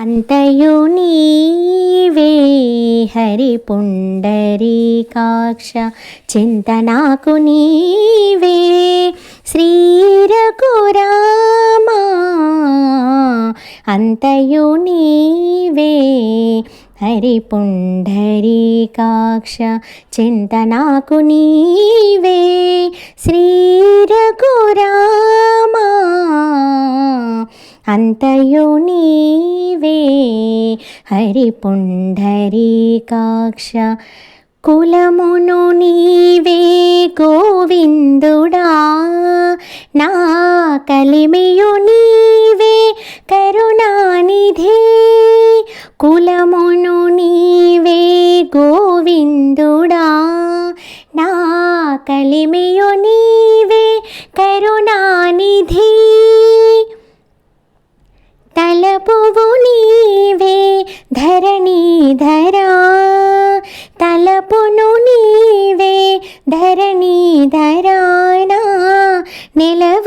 అంతయు నీవే హరి పుండరీకాక్ష చింతనాకు నీవే శ్రీరఘురామా. అంతయు నీవే హరి పుండరీకాక్ష చింతనాకు నీవే అంతయు నీవే. హరి పుండరీకాక్ష కులమును నీవే. గోవిందుడా నా కలిమియు నీవే. కరుణానిధి కులమును నీవే. గోవిందుడా నా కలిమియు నీవే. కరుణానిధి తలపువు నీవే ధరణీధరా తలపును నీవే ధరణీధరానా నిలవ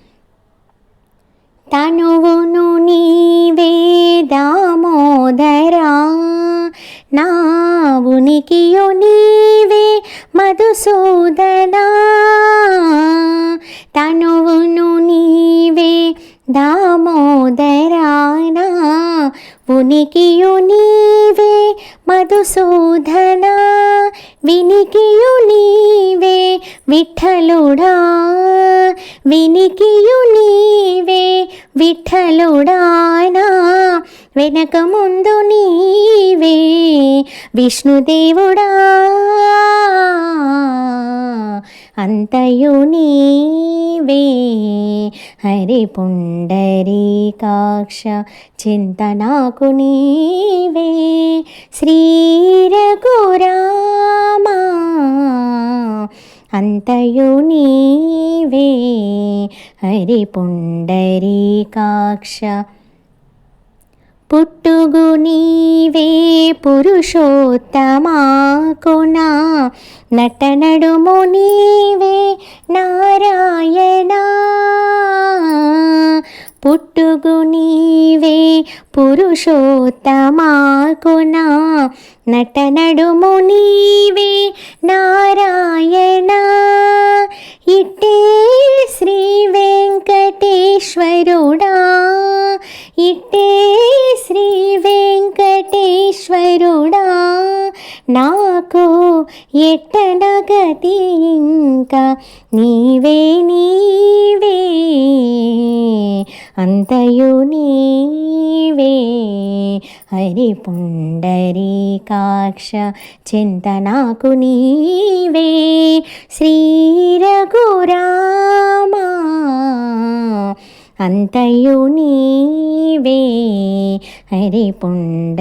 తనువును నీవే దామోదరా. నా ఉనికియు నీవే మధుసూదనా. తనువును నీవే దామోదరా. నా ఉనికియు నీవే మధుసూదనా. వినికియు నీవే విఠలుడా. వినికియు నీవే విఠలుడానా వెనక ముందు నీవే విష్ణుదేవుడా. అంతయు నీవే హరి పుండరీకాక్ష చింతనాకు నీవే శ్రీరఘురామా. అంతయు నీవే హరిపుండరీకాక్ష. పుట్టుగు నీవే పురుషోత్తమా కునా నటనడుము నీవే నారాయణ. పుట్టుగు నీవే పురుషోత్తమా కునా నటనడుము నీవే నారాయణ. ఇట్టే నాకు ఎట్టనగతి ఇంకా నీవే నీవే. అంతయు నీవే. హరి పుండరీకాక్ష చింతనాకు నీవే. శ్రీరఘురామా అంతయు నీవే హరి పుండరీకాక్ష